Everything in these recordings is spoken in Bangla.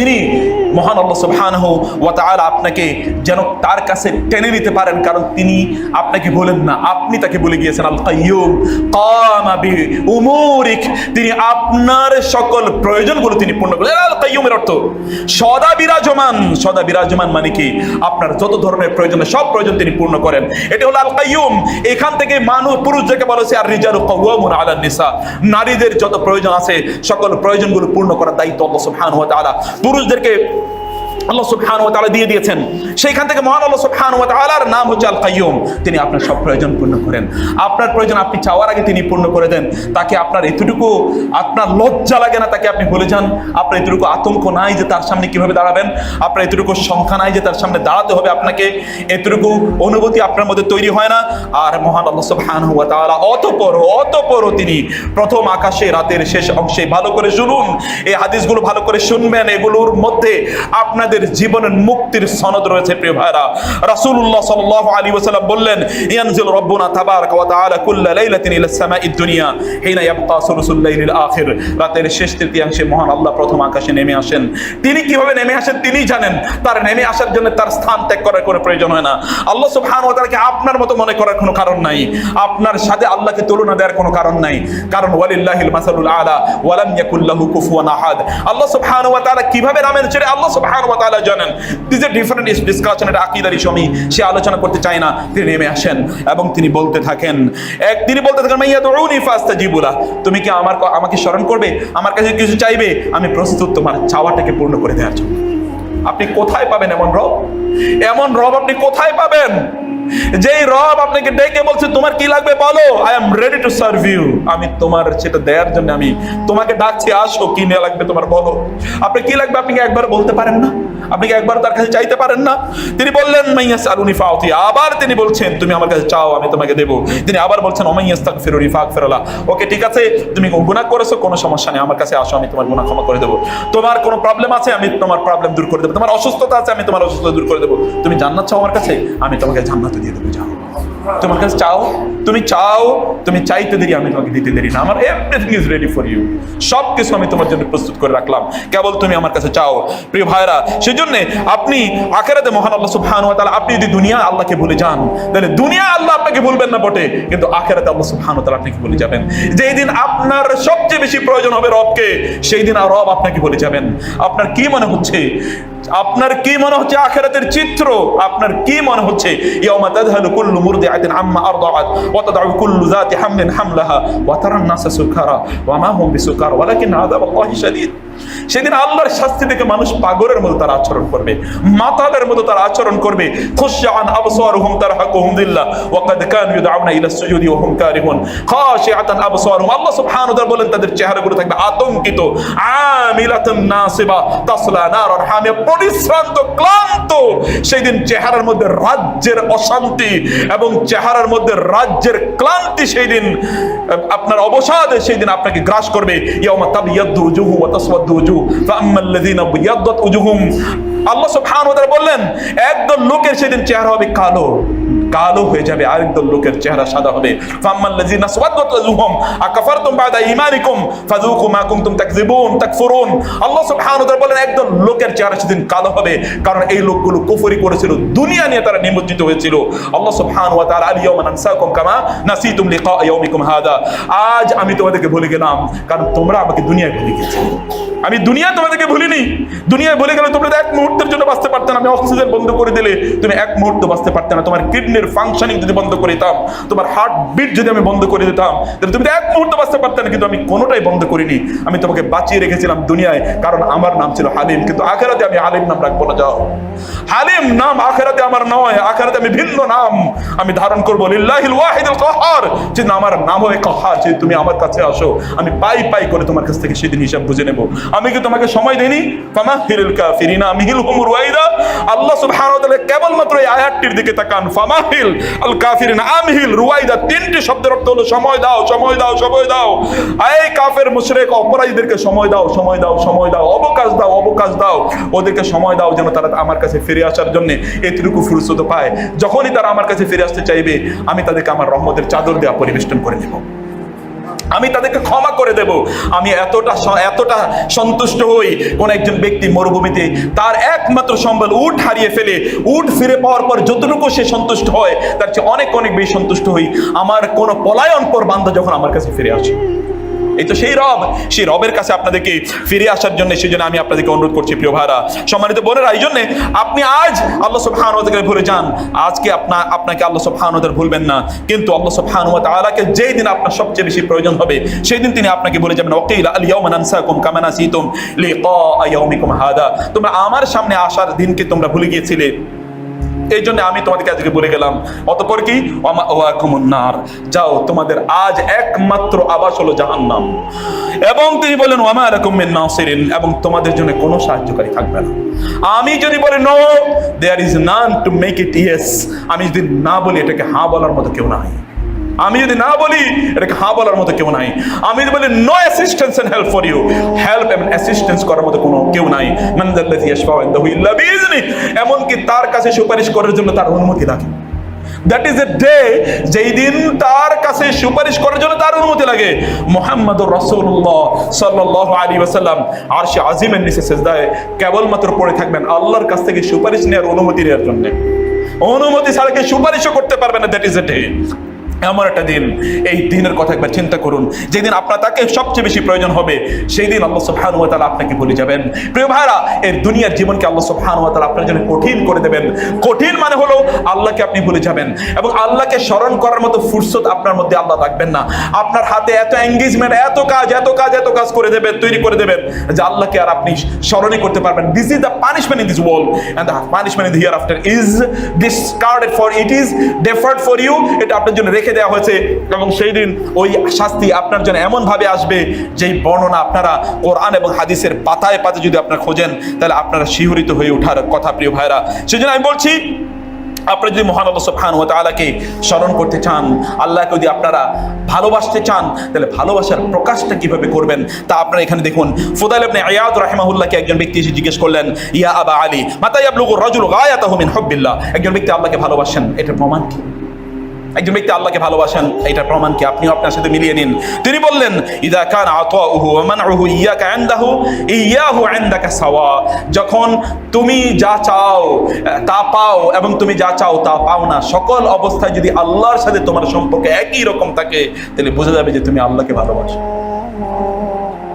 তিনি মহান আল্লাহ সুবহানাহু ওয়া তাআলা আপনাকে যেন তার কাছে টেনে নিতে পারেন, কারণ তিনি আপনাকে বলেন না। আপনি তাকে বলে গিয়েছেন আল কাইয়ুম কামা বি উমুরিক। তিনি আপনার সকল প্রয়োজনগুলো তিনি পূর্ণ করেন আল কাইয়ুমের অর্থ, সদা বিরাজমান। সদা বিরাজমান মানে কি? আপনার যত ধরনের প্রয়োজন সব প্রয়োজন তিনি পূর্ণ করেন। এটা হলো আল কাইয়ুম এখান থেকে মানুষ পুরুষদেরকে বলা হয়েছে আর রিজালু কাওয়ামুন আলা নিসা। নারীদের যত প্রয়োজন আছে, সকল প্রয়োজনগুলো পূর্ণ করার দায়িত্ব আল্লাহ সুবহানাহু ওয়া তাআলা। পুরুষদেরকে আল্লাহ সুবহানাহু ওয়া তাআলা দিয়ে দিয়েছেন। সেইখান থেকে মহান আল্লাহ সুবহানাহু ওয়া তাআলার নাম হচ্ছে আল কাইয়ুম তিনি আপনার সব প্রয়োজন পূর্ণ করেন। আপনার প্রয়োজন আপনি চাওয়ার আগে তিনি পূর্ণ করে দেন। তাকে আপনার এতটুকু আপনার লজ্জা লাগে না, তাকে আপনি বলে যান। আপনার এতটুকু আতঙ্ক নাই যে তার সামনে কীভাবে দাঁড়াবেন। আপনার এতটুকু সংখ্যা নাই যে তার সামনে দাঁড়াতে হবে আপনাকে। এতটুকু অনুভূতি আপনার মধ্যে তৈরি হয় না। আর মহান আল্লাহ সুবহানাহু ওয়া তাআলা অতপর অতপর তিনি প্রথম আকাশে, রাতের শেষ অংশে ভালো করে শুনুন। এই হাদিসগুলো ভালো করে শুনবেন। এগুলোর মধ্যে আপনাদের জীবনের মুক্তির সনদ রয়েছে, প্রিয় ভাইরা রাসূলুল্লাহ সাল্লাল্লাহু আলাইহি ওয়াসাল্লাম বললেন, ইয়ানজিল রাব্বুনা তাবারাকা ওয়া তাআলা কুল্লা লাইলাতিন ইলা সামাঈদ দুনিয়া হিনা ইয়াবকা সুলুসুল লাইলিল আখির। রাতের শেষ তৃতীয়াংশে মহান আল্লাহ প্রথম আকাশে নেমে আসেন। তিনি কীভাবে নেমে আসেন তিনিই জানেন। তার নেমে আসার জন্য তার স্থান ত্যাগ করার কোনো প্রয়োজন হয় না। আল্লাহ সুবহানাহু ওয়া তাআলাকে আপনার মতো মনে করার কোনো কারণ নাই। আপনার সাথে আল্লাহকে তুলনা দেওয়ার কোনো কারণ নাই। কারণ ওয়ালিল্লাহিল মাসালুল আলা ওয়া লাম ইয়াকুল লাহু কুফুয়ান আহাদ। আল্লাহ সুবহানাহু ওয়া তাআলা কীভাবে নামের ছেড়ে আল্লাহ সুবহানাহু ওয়া তাআলা জানেন দিস এ ডিফারেন্ট ডিসকাশন এটা আকিদার ইসমি সে আলোচনা করতে চায় না, তিনি নেমে আসেন এবং তিনি বলতে থাকেন, এক, তিনি বলতে থাকেন, মাইয়া দৌড়ুনি ফাস্তা জিবুলা তুমি কি আমার আমাকে স্মরণ করবে? আমার কাছে কিছু চাইবে? আমি প্রস্তুত তোমার চাওয়াটাকে পূর্ণ করে দেওয়ার জন্য। আপনি কোথায় পাবেন এমন রব? এমন রব আপনি কোথায় পাবেন? যেই রব আপনাকে ডেকে বলছে, তোমার কি লাগবে বলো? I am ready to serve you আমি তোমার সেটা দেওয়ার জন্য আমি তোমাকে ডাকছি, আসো, কি নিয়ে লাগবে তোমার বলো। আপনি কি লাগবে আপনি একবার বলতে পারেন না? আপনি কি একবার তার কাছে চাইতে পারেন না? তিনি বললেন মাইয়াস আলুনি ফাউতি আবার তিনি বলছেন, তুমি আমার কাছে চাও, আমি তোমাকে দেবো। তিনি আবার বলছেন ওমাইয়াস তাক ফেরুরি ফাক ওকে, ঠিক আছে, তুমি গুনাহ করেছ, কোনো সমস্যা নেই, আমার কাছে আসো, আমি তোমার গুনাহ ক্ষমা করে দেবো। তোমার কোনো প্রবলেম আছে, আমি তোমার প্রবলেম দূর করে দেবো। তোমার অসুস্থতা আছে, আমি তোমার অসুস্থতা দূর করে দেবো। তুমি জান্নাত চাও আমার কাছে? আমি তোমাকে জান্নাত দিয়ে দেবো যাও। তোমার কাছে চাও? তুমি চাও? তুমি চাইতে দেরি, আমি তোমাকে দিতে দেরি না। আমার everything is ready for you সব কিছু আমি তোমার জন্য প্রস্তুত করে রাখলাম। কেবল তুমি আমার কাছে চাও। প্রিয় ভাইরা সেই জন্য আপনি আখেরাতে মহান আল্লাহ সুবহানাহু ওয়া তাআলা, আপনি যদি দুনিয়া আল্লাহকে ভুলে যান, তাহলে দুনিয়া আল্লাহ আপনাকে ভুলবেন না বটে। কিন্তু আখেরাতে আল্লাহ সুবহানাহু ওয়া তাআলা আপনাকে ভুলে যাবেন। যেই দিন আপনার সবচেয়ে বেশি প্রয়োজন হবে রবকে, সেই দিন আর রব আপনাকে ভুলে যাবেন। আপনার কি মনে হচ্ছে? আপনার কি মনে হচ্ছে আখেরাতের চিত্র? আপনার কি মনে হচ্ছে? ইয়াউমা তাযহালু কুল্লু মুরদিআতিন আম্মা আরদাআত, ওয়া তাদউ কুল্লু যাতি হামলিন হামলাহা, ওয়া তারান নাসা সুকারা, ওয়া মা হুম বিসুকার, ওয়ালাকিন শাদীদ। সেদিন আল্লাহর শাস্তি থেকে মানুষ পাগলের মতো তার আচরণ করবে, মাতালের মতো তার আচরণ করবে। আবসারুহুম ওয়া কাদ কানু ইলা সুজুদি ওয়া হুম কারিহুন। খাশিআতান আবসারুহুম, আল্লাহ সুবহানাহু ওয়া তাআলা বলেন, তাদের চেহারাগুলো থাকবে আতঙ্কিত। আমিলাতুন নাসিবা, তাসলা নারান হামিয়া পরিশ্রান্ত ক্লান্ত। সেই দিন চেহারার মধ্যে রাজ্যের অশান্তি এবং চেহারার মধ্যে রাজ্যের ক্লান্তি সেই দিন আপনার অবসাদে সেই দিন আপনাকে গ্রাস করবে। ইয়াউমা তাবিয়াদু উজুহু ওয়া উজু উজুহ ফাআম্মাল্লাযীনা বিয়াদাত উজুহুম। আল্লাহ সুবহানাহু ওয়া তাআলা বললেন, একদল লোকের সেদিন চেহারা হবে কালো। কালো হয়ে যাবে আরেকদল লোকের চেহারা সাদা হবে। ফাম্মাল্লাযীনা সাওয়াদ্দাত উজুহুম আকাফারতুম বাদা ঈমানিকুম, ফাযুকু মা কুনতুম তাকযিবুন, তাকফুরুন। আল্লাহ সুবহানাহু ওয়া তাআলা বলেন, একদল লোকের চেহারা সেদিন কালো হবে, কারণ এই লোকগুলো কুফরি করেছিল, দুনিয়া নিয়ে তারা নিমজ্জিত হয়েছিল। আল্লাহ সুবহানাহু ওয়া তাআলা আল-ইয়াওমা নানসাকুম কামা নাসিতুম লিকা ইয়াউমিকুম হাদা। আজ আমি তোমাদেরকে ভুলে গেলাম, কারণ তোমরা আমাকে দুনিয়ায় ভুলে গেছো। আমি দুনিয়া তোমাদেরকে ভুলিনি। দুনিয়ায় ভুলে গেলে তোমরা এক মুহূর্তের জন্য বাঁচতে পারতে না। আমি অক্সিজেন বন্ধ করে দিলে তুমি এক মুহূর্ত বাঁচতে পারতে না। তোমার কিডনির ফাংশনিং যদি বন্ধ করে দিতাম, তোমার হার্ট বিট যদি আমি বন্ধ করে দিতাম, তাহলে তুমি এক মুহূর্ত বাঁচতে পারতে না, কিন্তু আমি কোনোটাই বন্ধ করিনি। আমি তোমাকে বাঁচিয়ে রেখেছিলাম দুনিয়ায়, কারণ আমার নাম ছিল হালিম। কিন্তু আখেরাতে আমি হালিম নাম রাখব না, যাও। হালিম নাম আখেরাতে আমার নয়, আখেরাতে আমি ভিন্ন নাম। আমি ধারণ করব লিল্লাহিল ওয়াহিদুল কাহার। যে আমার নাম হবে কাহার যে তুমি আমার কাছে আসো, আমি পাই পাই করে তোমার কাছ থেকে সেদিন হিসাব বুঝে নেব। আমি কি তোমাকে সময় দেইনি? ফামাহিল কাফিরিনা মিহিল হুম রুয়াইদা। আল্লাহ সুবহানাহু ওয়া তাআলা কেবলমাত্র এই আয়াতটির দিকে তাকান। ফামা হিল আল কাফিরিনা আমহিল রুয়াইদা। তিনটি শব্দের অর্থ হলো, সময় দাও সময় দাও সময় দাও। এই কাফের মুশরিক অপরাধীদেরকে সময় দাও সময় দাও সময় দাও, অবকাশ দাও অবকাশ দাও। ওদেরকে সময় দাও যেন তারা আমার কাছে ফিরে আসার জন্য এতটুকু ফুরসত পায়। যখনই তারা আমার কাছে ফিরে আসতে চাইবে, আমি তাদেরকে আমার রহমতের চাদর দেওয়া পরিবেষ্টন করে নেব আমি তাদেরকে ক্ষমা করে দেব। আমি এতটা এতটা সন্তুষ্ট হই কোন একজন ব্যক্তি মরুভূমিতে। তার একমাত্র সম্বল উঠ হারিয়ে ফেলে। উঠ ফিরে পাওয়ার পর যতটুকু সে সন্তুষ্ট হয়, তার চেয়ে অনেক অনেক বেশি সন্তুষ্ট হই। আমার কোনো পলায়ন পর বান্ধব যখন আমার কাছে ফিরে আসে। এই তো সেই রব, সেই রবের কাছে আপনাদেরকে ফিরে আসার জন্য সেই জন্য আমি আপনাদেরকে অনুরোধ করছি, প্রিয় ভাইরা। সম্মানিত বোনেরা, এই জন্য আপনি আজ আল্লাহ সুবহান ভুলে যান। আজকে আপনার আপনাকে আল্লাহ সুবহান ভুলবেন না। কিন্তু আল্লাহ সুবহান তাআলাকে যেই দিন আপনার সবচেয়ে বেশি প্রয়োজন হবে, সেই দিন তিনি আপনাকে বলে যাবেন ওকিল আল ইয়াউমা নানসাকুম কামা নাসিতুম লিকা ইয়াউমিকুম হাদা। তোমরা আমার সামনে আসার দিনকে তোমরা ভুলে গিয়েছিলে। এই জন্য আমি তোমাদেরকে আজকে বলে গেলাম, অতপর কি? নার। যাও, তোমাদের আজ একমাত্র আবাস হলো জাহান্নাম। এবং তিনি বলেন, ওয়ামা মিন নাসিরিন। এবং তোমাদের জন্য কোনো সাহায্যকারী থাকবে না। আমি যদি বলি no there is none to make it yes আমি যদি না বলি, এটাকে হা বলার মতো কেউ নাই। আমি যদি না বলি, এটাকে হা বলার মতো কেউ নাই। আমি যদি বলি no assistance and help for you help এবং অ্যাসিস্ট্যান্স করার মতো কোনো কেউ নাই। মানজাল্লাযী ইয়াশফাউ ইনদাহু ইল্লা বিইذনি এমনকি তার কাছে সুপারিশ করার জন্য তার অনুমতি লাগে। দ্যাট ইজ এ ডে যেই দিন তার কাছে সুপারিশ করার জন্য তার অনুমতি লাগে। মোহাম্মদ রসুল্লাহ সাল্লাহ আলী ওয়াসাল্লাম আর সে আজিমের নিচে সেজদায় কেবলমাত্র পড়ে থাকবেন আল্লাহর কাছ থেকে সুপারিশ নেওয়ার অনুমতি নেওয়ার জন্য। অনুমতি ছাড়া কেউ সুপারিশও করতে পারবে না। দ্যাট ইজ এ ডে এমন একটা দিন, এই দিনের কথা একবার চিন্তা করুন। যেদিন আপনার তাকে সবচেয়ে বেশি প্রয়োজন হবে সেই দিন আল্লাহ সুবহান ওয়া তাআলা আপনাকে বলে যাবেন। প্রিয় ভাইরা এর দুনিয়ার জীবনকে আল্লাহ সুবহান ওয়া তাআলা আপনার জন্য কঠিন করে দেবেন। কঠিন মানে হলো আল্লাহকে আপনি ভুলে যাবেন এবং আল্লাহকে স্মরণ করার মতো ফুরসত আপনার মধ্যে আল্লাহ রাখবেন না। আপনার হাতে এত এঙ্গেজমেন্ট এত কাজ এত কাজ এত কাজ করে দেবেন, তৈরি করে দেবেন যে আল্লাহকে আর আপনি স্মরণই করতে পারবেন। This is the punishment in this world and the punishment in the hereafter is discarded for it is deferred for you এটা আপনার জন্য রেখে দেওয়া হয়েছে এবং সেই দিন ওই শাস্তি আপনার জন্য এমন ভাবে আসবে যেই বর্ণনা আপনারা কোরআন এবং হাদিসের পাতায় পাতে যদি আপনারা খোঁজেন, তাহলে আপনারা শিহরিত হয়ে ওঠার কথা প্রিয় ভাইরা সেই জন্য আমি বলছি, আপনারা যদি মহান আল্লাহ সুবহান ওয়া তাআলাকে স্মরণ করতে চান, আল্লাহকে যদি আপনারা ভালোবাসতে চান, তাহলে ভালোবাসার প্রকাশটা কীভাবে করবেন তা আপনারা এখানে দেখুন। ফুদাইল ইবনে আয়াদ রাহিমাহুল্লাহকে একজন ব্যক্তি এসে জিজ্ঞেস করলেন, ইয়া আবা আলী, মাতা ইয়াবলুগু রাজুলু গায়াতাহু মিন হুব্বিল্লাহ। একজন ব্যক্তি আল্লাহকে ভালোবাসেন, এটা প্রমাণ কি? একজন ব্যক্তি আল্লাহকে ভালোবাসেন এটা প্রমাণ কি? আপনিও আপনার সাথে মিলিয়ে নিন। তিনি বললেন, ইদা কান আতাউহু ওয়া মানউহু ইয়াকা ইনদাহু ইয়াহু ইনদাকা সাওয়া। যখন তুমি যা চাও, তা পাও এবং তুমি যা চাও তা পাও না, সকল অবস্থায় যদি আল্লাহর সাথে তোমার সম্পর্ক একই রকম থাকে, তাহলে বোঝা যাবে যে তুমি আল্লাহকে ভালোবাসো।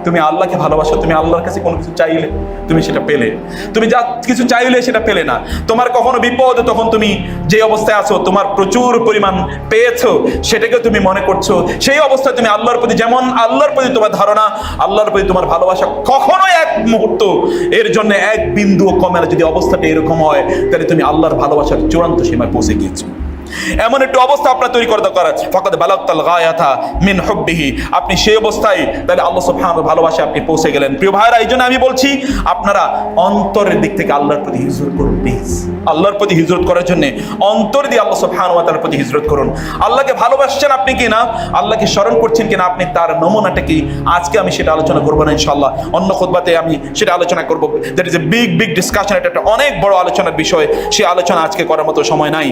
তুমি আল্লাহকে ভালোবাসো, তুমি আল্লাহর কাছে কোনো কিছু চাইলে তুমি সেটা পেলে। তুমি যা কিছু চাইলে সেটা পেলে না। তোমার কখনো বিপদ তখন তুমি যে অবস্থায় আছো, তোমার প্রচুর পরিমাণ পেয়েছ সেটাকে তুমি মনে করছ। সেই অবস্থায় তুমি আল্লাহর প্রতি যেমন আল্লাহর প্রতি তোমার ধারণা, আল্লাহর প্রতি তোমার ভালোবাসা কখনোই এক মুহূর্ত, এর জন্য এক বিন্দু কমে না। যদি অবস্থাটা এরকম হয়, তাহলে তুমি আল্লাহর ভালোবাসার চূড়ান্ত সীমায় পৌঁছে গিয়েছো। এমন একটু অবস্থা আপনার তৈরি করা দরকার। ফকাত বালাক্তাল গায়াথা মিন হুব্বিহি। আপনি সেই অবস্থায় তাহলে আল্লাহ সুবহানাহু ভালোবাসে আপনি পৌঁছে গেলেন। প্রিয় ভাইরা এই জন্য আমি বলছি, আপনারা অন্তরের দিক থেকে আল্লাহর প্রতি হিজরত করুন প্লিজ আল্লাহর প্রতি হিজরত করার জন্য অন্তর দিয়ে আল্লাহ সুবহানাহু ওয়া তাআলার প্রতি হিজরত করুন। আল্লাহকে ভালোবাসছেন আপনি কি না আল্লাহকে স্মরণ করছেন কিনা, আপনি তার নমুনাটা কি? আজকে আমি সেটা আলোচনা করব না, ইনশাআল্লাহ। অন্য খুতবাতে আমি সেটা আলোচনা করব। That is a big big discussion এটা একটা অনেক বড় আলোচনার বিষয়। সেই আলোচনা আজকে করার মতো সময় নাই।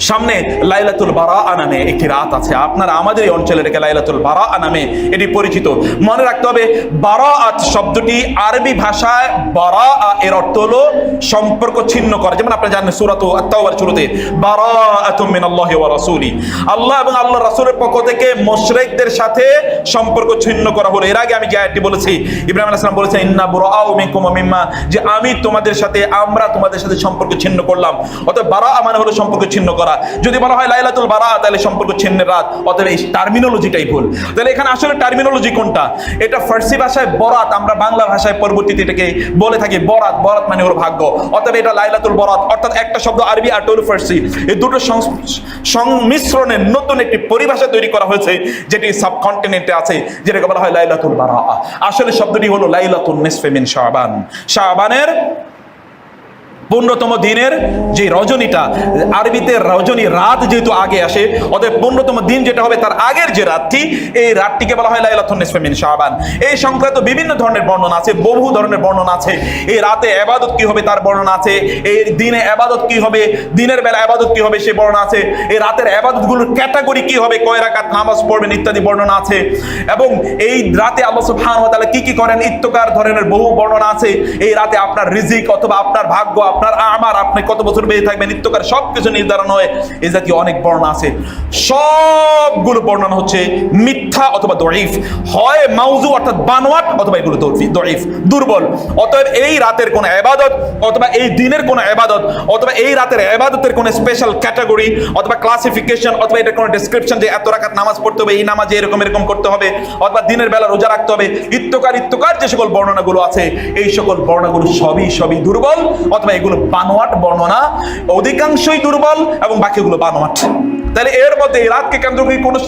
সামনে লাইলাতুল বারা নামে একটি রাত আছে। আপনারা আমাদের এই অঞ্চলে রেখে লাইলাতুল বারা নামে এটি পরিচিত। মনে রাখতে হবে, বারাআত শব্দটি আরবি ভাষায় বারা এর অর্থ হলো সম্পর্ক ছিন্ন করা। যেমন আপনারা জানেন সূরাত আত-তাওবার শুরুতে, বারাআতুম মিনাল্লাহি ওয়া রাসূলি। আল্লাহ এবং আল্লাহর রাসূলের পক্ষ থেকে মুশরিকদের সাথে সম্পর্ক ছিন্ন করা হলো। এর আগে আমি যে আয়াতটি বলেছি, ইব্রাহিম আলাইহিস সালাম বলেছেন, ইন্না বুরাআউ মিনকুম মিম্মা যে আমি তোমাদের সাথে, আমরা তোমাদের সাথে সম্পর্ক ছিন্ন করলাম। অতএব বারা মানে হলো সম্পর্ক ছিন্ন করা। যদি বলা হয় লাইলাতুল বারা, তাহলে সম্পর্ক ছিন্নের রাত। অতএব এই টার্মিনোলজিটাই ভুল। তাহলে এখানে আসলে টার্মিনোলজি কোনটা? এটা ফার্সি ভাষায় বরাত, আমরা বাংলা ভাষায় পরবর্তীতে এটাকে বলে থাকি বরাত। বরাত মানে হলো ভাগ্য। অতএব এটা লাইলাতুল বরাত, অর্থাৎ একটা শব্দ আরবি আর টুল ফার্সি। এই দুটো সংমিশ্রণে নতুন একটি পরিভাষা তৈরি করা হয়েছে, যেটি সাবকন্টিনেন্টে আছে, যেটাকে বলা হয় লাইলাতুল বারা। আসলে শব্দটি হলো লাইলাতুল নিসফে মিন শাবান। শাবানের পনেরোতম দিনের যে রজনীটা, আরবিতে রজনী রাত যেহেতু আগে আসে, অতএব পনেরোতম দিন যেটা হবে তার আগের যে রাতটি, এই রাতটিকে বলা হয় লাইলাতুন নিসফে মিন শাবান। এই সংক্রান্ত বিভিন্ন ধরনের বর্ণনা আছে, বহু ধরনের বর্ণনা আছে। এই রাতে এবাদত কি হবে তার বর্ণনা আছে, এই দিনে এবাদত কি হবে, দিনের বেলা এবাদত কি হবে সে বর্ণনা আছে, এই রাতের এবাদতগুলোর ক্যাটাগরি কি হবে, কয় রাকাত নামাজ পড়বেন ইত্যাদি বর্ণনা আছে। এবং এই রাতে আল্লাহ সুবহানাহু ওয়া তাআলা কি কি করেন ইত্তকার ধরনের বহু বর্ণনা আছে। এই রাতে আপনার রিজিক অথবা আপনার ভাগ্য আপনার আমার, আপনি কত বছর বেঁচে থাকবেন ইত্তকার সব কিছু নির্ধারণ হয় এই জাতীয় অনেক বর্ণনা আছে। সবগুলো বর্ণনা হচ্ছে মিথ্যা অথবা দরিফ হয় মাউজু অর্থাৎ বানোয়াট অথবা এগুলো দরিফ দুর্বল। অতএব এই রাতের কোন এবাদত অথবা এই দিনের কোন এবাদত অথবা এই রাতের এবাদতের কোন স্পেশাল ক্যাটাগরি অথবা ক্লাসিফিকেশন অথবা এটার কোনো ডেসক্রিপশন যে এত রাকাত নামাজ পড়তে হবে, এই নামাজে এরকম এরকম করতে হবে অথবা দিনের বেলা রোজা রাখতে হবে, ইত্যকার ইত্যকার যে সকল বর্ণনাগুলো আছে, এই সকল বর্ণনাগুলো সবই সবই দুর্বল অথবা এগুলো বানোয়াট, বর্ণনা অধিকাংশই দুর্বল এবং বাকিগুলো বানোয়াট। তাহলে এর মধ্যে এই রাতকে কেন্দ্র করে কোনো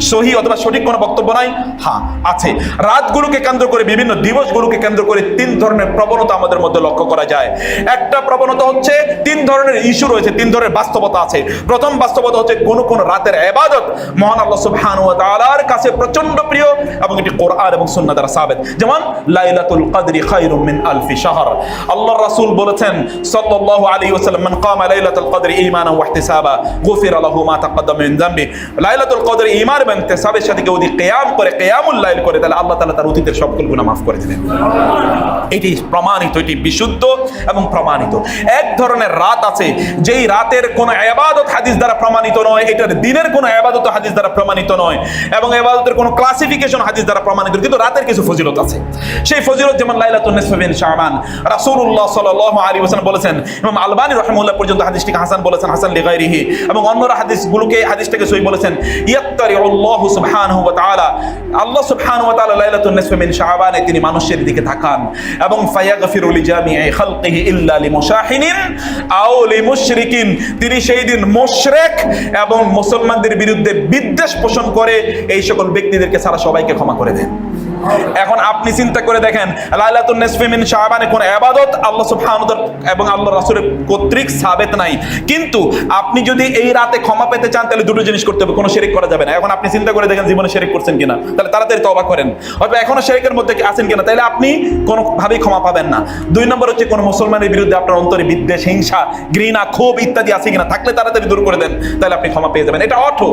সহি অথবা সঠিক কোনো বক্তব্য নাই? হ্যাঁ আছে। রাতগুলোকে কেন্দ্র করে, বিভিন্ন দিবসগুলোকে কেন্দ্র করে তিন ধরনের প্রবণতা আমাদের মধ্যে লক্ষ্য করা যায়। একটা প্রবণতা হচ্ছে তিন ধরনের ইস্যু রয়েছে, তিন ধরনের বাস্তবতা আছে। প্রথম বাস্তবতা হচ্ছে কোন কোন রাতের এবাদত মহান আল্লাহ সুবহানাহু ওয়া তাআলার কাছে প্রচণ্ড প্রিয় এবং এটি কোরআন এবং সুন্নাহ দ্বারা সাবিত। যেমন, লাইলাতুল কদরি খায়রুম মিন আলফি শাহর। আল্লাহর রাসূল বলেছেন, সাল্লাল্লাহু আলাইহি ওয়াসাল্লাম, মান কামা লাইলাতুল কদরি ঈমানান ওয়া ইহতিসাবা, গুফিরা লাহু মা তাকাদ্দাম মিন যামবি। লাইলাতুল কদর ঈমান এবং ইহতিসাবের সাথে কেউ যদি কিয়াম করে কিয়ামুল লাইল করে, তাহলে আল্লাহ তাআলা তার অতীতের সকল গুনাহ মাফ করে দিবেন। এটি প্রমাণিত, এটি বিশুদ্ধ এবং প্রমাণিত। এক ধরনের রাত আছে, যেই রাতের কোনো ইবাদত হাদিস দ্বারা প্রমাণিত নয়, এটার দিনের কোনো ইবাদত হাদিস দ্বারা প্রমাণিত নয়, এবং ইবাদতের কোনো ক্লাসিফিকেশন হাদিস দ্বারা প্রমাণিত, কিন্তু রাতের কিছু ফজিলত আছে। সেই ফজিলত যেমন লাইলাতুন নিসফ মিন শাবান রাসূলুল্লাহ সাল্লাল্লাহু আলাইহি ওয়াসাল্লাম বলেছেন, ইমাম আলবানী রাহিমাহুল্লাহ পর্যন্ত হাদিসটিকে হাসান বলেছেন, হাসান লিগাইরিহি এবং অন্যরা হাদিসগুলোকে, হাদিসটাকে সহি বলেছেন ইয়াত্তারিউল্লাহু আল্লাহ সুবহানাহু ওয়া তাআলা লাইলাতুন নিসফ মিন শাবানে তিনি মানুষের দিকে তাকান এবং ফায়াগফিরু লিজামিই খালকিহি ইল্লা লিমুশাহিনিন আও লিমুশরিকিন। তিনি সেই দিন মুশরিক এবং মুসলমানদের বিরুদ্ধে বিদ্বেষ পোষণ করে এই সকল ব্যক্তিদেরকে সারা সবাইকে ক্ষমা করে দেন। এখন আপনি চিন্তা করে দেখেন, লাইলাতুন নিসফি মিন শাবানে কোন ইবাদত আল্লাহ সুবহানাহু এবং আল্লাহ রাসূলের কর্তৃক সাবেত নাই। কিন্তু আপনি যদি এই রাতে ক্ষমা পেতে চান, তাহলে দুটো জিনিস করতে হবে, কোনো শিরিক করা যাবে না। এখন আপনি চিন্তা করে দেখেন জীবনে শিরিক করছেন কিনা, তাহলে তাড়াতাড়ি তওবা করেন। অথবা এখনও শিরিকের মধ্যে আছেন কিনা, তাহলে আপনি কোনো ভাবেই ক্ষমা পাবেন না। দুই নম্বর হচ্ছে কোনো মুসলমানের বিরুদ্ধে আপনার অন্তরে বিদ্বেষ, হিংসা, ঘৃণা, ক্ষোভ ইত্যাদি আছে কিনা, থাকলে তাড়াতাড়ি দূর করে দেন, তাহলে আপনি ক্ষমা পেয়ে যাবেন। এটা অটো।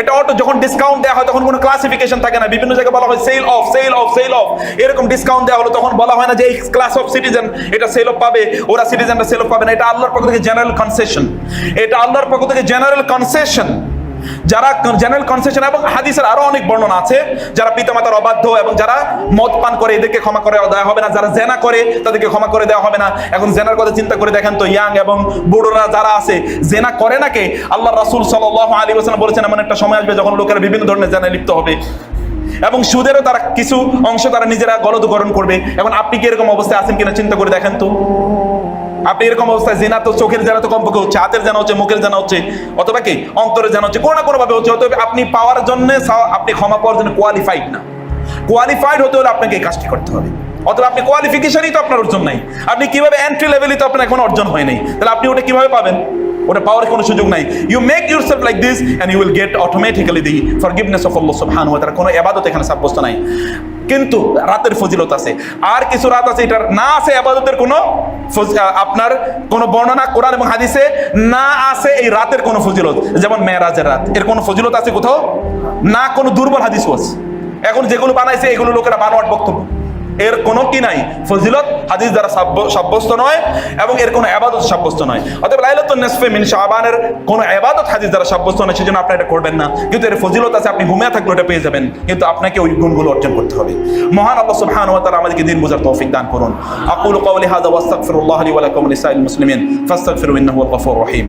এটা অটো, যখন ডিসকাউন্ট দেওয়া হয়, তখন কোনো ক্লাসিফিকেশন থাকে না। বিভিন্ন জায়গায় বলা হয় sale off sale off sale off এরকম ডিসকাউন্ট দেওয়া হলো, তখন বলা হয় না যে এই ক্লাস অফ সিটিজেন এটা সেল অফ পাবে, ওরা সিটিজেনরা সেল অফ পাবে না, এটা আল্লাহর পক্ষ থেকে জেনারেল কনসেশন এটা আল্লাহর পক্ষ থেকে জেনারেল কনসেশন যারা জেনারেল কনসেশন এবং হাদিসের আরও অনেক বর্ণনা আছে, যারা পিতামাতার অবাধ্য এবং যারা মদ পান করে, এদেরকে ক্ষমা করে দেওয়া হবে না, যারা জেনা করে, তাদেরকে ক্ষমা করে দেওয়া হবে না। এখন জেনার কথা চিন্তা করে দেখেন তো, ইয়াং এবং বুড়োরা যারা আছে, জেনা করে নাকি? আল্লাহ রাসুল সাল্লাল্লাহু আলাইহি ওয়াসাল্লাম বলেছেন, এমন একটা সময় আসবে যখন লোকেরা বিভিন্ন ধরনের জেনায় লিপ্ত হবে। এবং সুদেরও তারা কিছু অংশ তারা নিজেরা গলদকরণ করবে। এখন আপনি কি এরকম অবস্থায় আছেন কিনা চিন্তা করে দেখেন তো। আপনি এরকম অবস্থায় জেনা তো চোখের জানা তো কমপক্ষে হচ্ছে, হাতের জানা হচ্ছে, মুখের জানা হচ্ছে, অথবা কি অন্তরের জানা হচ্ছে, কোনো না কোনো ভাবে হচ্ছে, অতএব আপনি পাওয়ার জন্য আপনি ক্ষমা পাওয়ার জন্য কোয়ালিফাইড না। কোয়ালিফাইড হতে হলে আপনাকে এই কাজটি করতে হবে। অথবা আপনি কোয়ালিফিকেশনই তো আপনার অর্জন নাই। আপনি কীভাবে এন্ট্রি লেভেলই তো আপনার এখন অর্জন হয় নাই। তাহলে আপনি ওটা কীভাবে পাবেন? ওটা পাওয়ার কোনো সুযোগ নাই। You make yourself like this and you will get automatically the forgiveness of Allah সুবহানাহু ওয়া তাআলা কোনো ইবাদত এখানে সাব্যস্ত নাই। কিন্তু রাতের ফজিলত আছে। আর কিছু রাত আছে এটার, না আছে আবাদতের কোনো আপনার কোনো বর্ণনা কোরআন এবং হাদিসে না আছে এই রাতের কোনো ফজিলত। যেমন মেয়েরাজের রাত। এর কোনো ফজিলত আছে কোথাও? না, কোনো দুর্বল হাদিস আছে এখন যেগুলো বানাইছে, এগুলো লোকেরা বানোয়াট বক্তব্য। এর কোনো কি নাই? ফজিলত, হাদিস দ্বারা সাব্য- সাব্যস্ত নয় এবং এর কোনো আবাদত সাব্যস্ত নয়। অতএব লাইলাতুন নিসফে মিন শাবানের কোনো আবাদত হাদিস দ্বারা সাব্যস্ত নয়, সেজন্য আপনি এটা করবেন না। কিন্তু এর ফজিলত আছে, আপনি ঘুমিয়ে থাকলে ওটা পেয়ে যাবেন। কিন্তু আপনাকে ওই গুণগুলো অর্জন করতে হবে। মহান আল্লাহ সুবহানাহু ওয়া তাআলা আমাদেরকে দিন বোঝার তৌফিক দান করুন। আকুলু কওলি হাযা ওয়াস্তাগফিরুল্লাহ লি ওয়া লাকুম লিসাইল মুসলিমিন। ফাস্তাগফিরু ইন্নাহু হুয়াল গফুরুর রহিম।